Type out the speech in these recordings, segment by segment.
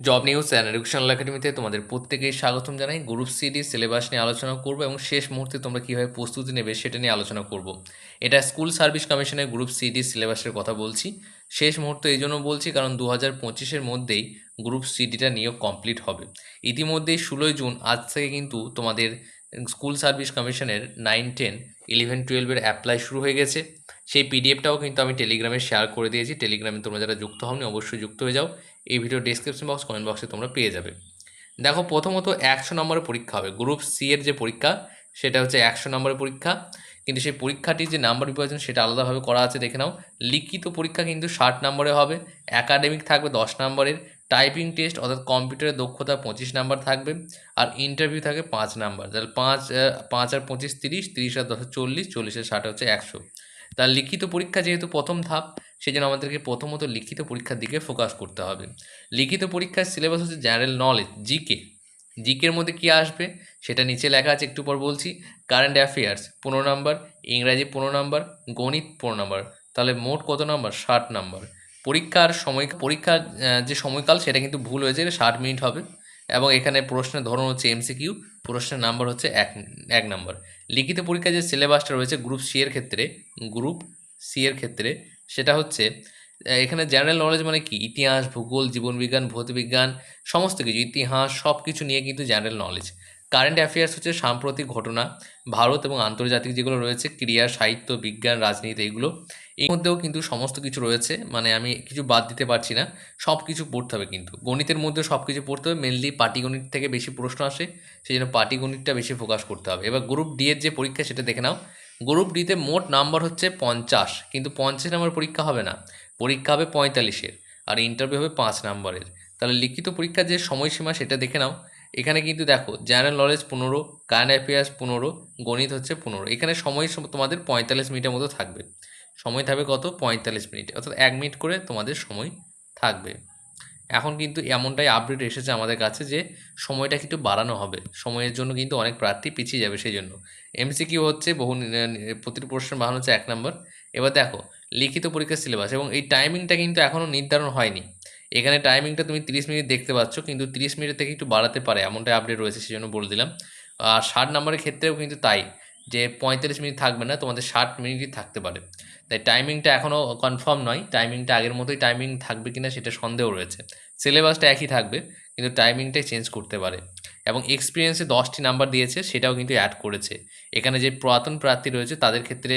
Job news and educational একাডেমিতে তোমাদের প্রত্যেকেই স্বাগতম জানাই। গ্রুপ সিডি সিলেবাস নিয়ে আলোচনা করব এবং শেষ মুহূর্তে তোমরা কীভাবে প্রস্তুতি নেবে সেটা নিয়ে আলোচনা করব। এটা স্কুল সার্ভিস কমিশনের গ্রুপ সিডি সিলেবাসের কথা বলছি। শেষ মুহূর্তে এই জন্য বলছি কারণ দু হাজার পঁচিশের মধ্যেই গ্রুপ সিডিটা নিয়োগ কমপ্লিট হবে। ইতিমধ্যেই ষোলোই জুন আজ থেকে কিন্তু তোমাদের স্কুল সার্ভিস কমিশনের নাইন টেন ইলেভেন টুয়েলভের অ্যাপ্লাই শুরু হয়ে গেছে। সেই পিডিএফটাও কিন্তু আমি টেলিগ্রামে শেয়ার করে দিয়েছি। টেলিগ্রামে তোমরা যারা যুক্ত হওনি, অবশ্যই যুক্ত হয়ে যাও। এই ভিডিও ডিসক্রিপশন বক্স কমেন্ট বক্সে তোমরা পেয়ে যাবে। দেখো, প্রথমত একশো নম্বরের পরীক্ষা হবে। গ্রুপ সি এর যে পরীক্ষা, সেটা হচ্ছে একশো নম্বরের পরীক্ষা। কিন্তু সেই পরীক্ষাটির যে নাম্বার বিভাজন, সেটা আলাদাভাবে করা আছে, দেখে নাও। লিখিত পরীক্ষা কিন্তু ষাট নম্বরে হবে। একাডেমিক থাকবে দশ নম্বরের। টাইপিং টেস্ট অর্থাৎ কম্পিউটারের দক্ষতা পঁচিশ নাম্বার থাকবে। আর ইন্টারভিউ থাকে পাঁচ নাম্বার। তাহলে পাঁচ পাঁচ আর পঁচিশ তিরিশ তিরিশ আর দশ চল্লিশ চল্লিশের ষাট হচ্ছে একশো। তার লিখিত পরীক্ষা যেহেতু প্রথম ধাপ সেই জন্য আমাদেরকে প্রথমত লিখিত পরীক্ষার দিকে ফোকাস করতে হবে। লিখিত পরীক্ষার সিলেবাস হচ্ছে জেনারেল নলেজ জিকে জিকের মধ্যে কী আসবে? সেটা নিচে লেখা আছে, একটু পর বলছি। কারেন্ট অ্যাফেয়ার্স পনেরো নাম্বার ইংরাজি পনেরো নাম্বার গণিত পনেরো নাম্বার তাহলে মোট কত নাম্বার ষাট নাম্বার পরীক্ষার সময়, পরীক্ষার যে সময়কাল, সেটা কিন্তু ভুল হয়েছে, ষাট মিনিট হবে। এবং এখানে প্রশ্নের ধরন হচ্ছে এমসিকিউ প্রশ্নের নাম্বার হচ্ছে এক এক নম্বর। লিখিত পরীক্ষায় যে সিলেবাসটা রয়েছে গ্রুপ সি এর ক্ষেত্রে গ্রুপ সি এর ক্ষেত্রে, সেটা হচ্ছে এখানে জেনারেল নলেজ মানে কি? ইতিহাস, ভূগোল, জীবনবিজ্ঞান, ভৌতবিজ্ঞান, সমস্ত কিছু, ইতিহাস সব কিছু নিয়ে কিন্তু জেনারেল নলেজ কারেন্ট অ্যাফেয়ার্স হচ্ছে সাম্প্রতিক ঘটনা, ভারত এবং আন্তর্জাতিক যেগুলো রয়েছে ক্রিয়া সাহিত্য, বিজ্ঞান, রাজনীতি এগুলো, এর মধ্যেও কিন্তু সমস্ত কিছু রয়েছে মানে আমি কিছু বাদ দিতে পারছি না সব কিছু পড়তে হবে কিন্তু। গণিতের মধ্যে সব কিছু পড়তে হবে মেনলি পাটিগণিত থেকে বেশি প্রশ্ন আসে সেই জন্য পাটিগণিতটা বেশি ফোকাস করতে হবে। এবার গ্রুপ ডি এর যে পরীক্ষা, সেটা দেখে নাও। গ্রুপ ডিতে মোট নাম্বার হচ্ছে পঞ্চাশ, কিন্তু পঞ্চাশ নাম্বার পরীক্ষা হবে না। পরীক্ষা হবে পঁয়তাল্লিশের, আর ইন্টারভিউ হবে পাঁচ নাম্বারের তাহলে লিখিত পরীক্ষার যে সময়সীমা, সেটা দেখে নাও। এখানে কিন্তু দেখো জেনারেল নলেজ পনেরো কারেন্ট অ্যাফেয়ার্স পনেরো, গণিত হচ্ছে পনেরো। এখানে সময় তোমাদের পঁয়তাল্লিশ মিনিটের মতো থাকবে। সময় থাকবে কত? পঁয়তাল্লিশ মিনিট। অর্থাৎ এক মিনিট করে তোমাদের সময় থাকবে। এখন কিন্তু এমনটাই আপডেট এসেছে আমাদের কাছে যে, সময়টা কিন্তু বাড়ানো হবে। সময়ের জন্য কিন্তু অনেক প্রার্থী পিছিয়ে যাবে সেই জন্য। এমসিকিউ হচ্ছে বহু প্রতিটি প্রশ্ন বাহানো হচ্ছে এক নম্বর এবার দেখো, লিখিত পরীক্ষার সিলেবাস এবং এই টাইমিংটা কিন্তু এখনও নির্ধারণ হয়নি। এখানে টাইমিংটা তুমি তিরিশ মিনিট দেখতে পাচ্ছ, কিন্তু তিরিশ মিনিট থেকে একটু বাড়াতে পারে, এমনটাই আপডেট রয়েছে সেই জন্য বলে দিলাম। আর ষাট নম্বরের ক্ষেত্রেও কিন্তু তাই, যে পঁয়তাল্লিশ মিনিট থাকবে না, তোমাদের ষাট মিনিটই থাকতে পারে। তাই টাইমিংটা এখনও কনফার্ম নয় টাইমিংটা আগের মতোই টাইমিং থাকবে কিনা সেটা সন্দেহ রয়েছে। সিলেবাসটা একই থাকবে, কিন্তু টাইমিংটাই চেঞ্জ করতে পারে। এবং এক্সপিরিয়েন্সে দশটি নাম্বার দিয়েছে, সেটাও কিন্তু অ্যাড করেছে। এখানে যে পুরাতন প্রার্থী রয়েছে, তাদের ক্ষেত্রে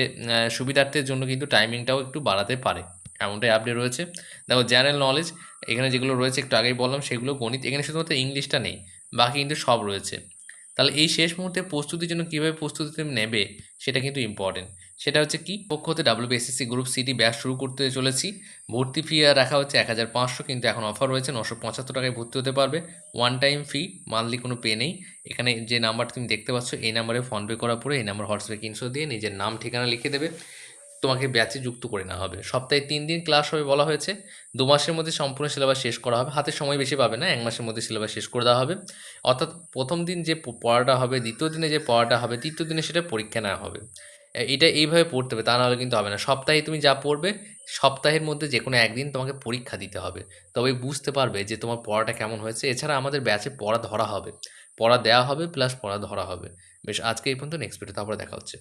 সুবিধার্থের জন্য কিন্তু টাইমিংটাও একটু বাড়াতে পারে। এমনটাই আপডেট রয়েছে। দেখো জেনারেল নলেজ এখানে যেগুলো রয়েছে একটু আগেই বললাম, সেগুলো গণিত, এখানে শুধুমাত্র ইংলিশটা নেই, বাকি কিন্তু সব রয়েছে। তাহলে এই শেষ মুহূর্তে প্রস্তুতির জন্য কীভাবে প্রস্তুতি তুমি নেবে, সেটা কিন্তু ইম্পর্টেন্ট সেটা হচ্ছে কি, পক্ষ হতে ডাব্লিউবিএসএসসি গ্রুপ সিটি ব্যাচ শুরু করতে চলেছি। ভর্তি ফি আর রাখা হচ্ছে এক হাজার পাঁচশো, কিন্তু এখন অফার রয়েছে, নশো পঁচাত্তর টাকায় ভর্তি হতে পারবে। ওয়ান টাইম ফি মান্থলি কোনো পে নেই। এখানে যে নাম্বার তুমি দেখতে পাচ্ছ, এই নাম্বারে ফোনপে করার পরে এই নাম্বার হোয়াটসঅ্যাপে কিনশো দিয়ে নিজের নাম, ঠিকানা লিখে দেবে। তোমাকে ব্যাচে যুক্ত করে নেওয়া হবে। সপ্তাহে তিন দিন ক্লাস হবে বলা হয়েছে। দু মাসের মধ্যে সম্পূর্ণ সিলেবাস শেষ করা হবে। হাতে সময় বেশি পাবে না, এক মাসের মধ্যে সিলেবাস শেষ করে দেওয়া হবে। অর্থাৎ প্রথম দিন যে পড়াটা হবে, দ্বিতীয় দিনে যে পড়াটা হবে, তৃতীয় দিনে সেটা পরীক্ষা নেওয়া হবে। এটা এইভাবে পড়তে হবে, তা নাহলে কিন্তু হবে না। সপ্তাহে তুমি যা পড়বে, সপ্তাহের মধ্যে যে কোনো একদিন তোমাকে পরীক্ষা দিতে হবে। তবে বুঝতে পারবে যে তোমার পড়াটা কেমন হয়েছে। এছাড়া আমাদের ব্যাচে পড়া ধরা হবে। পড়া দেওয়া হবে প্লাস পড়া ধরা হবে। বেশ, আজকে এই পর্যন্ত নেক্সট ভিডিও তারপরে দেখা হচ্ছে।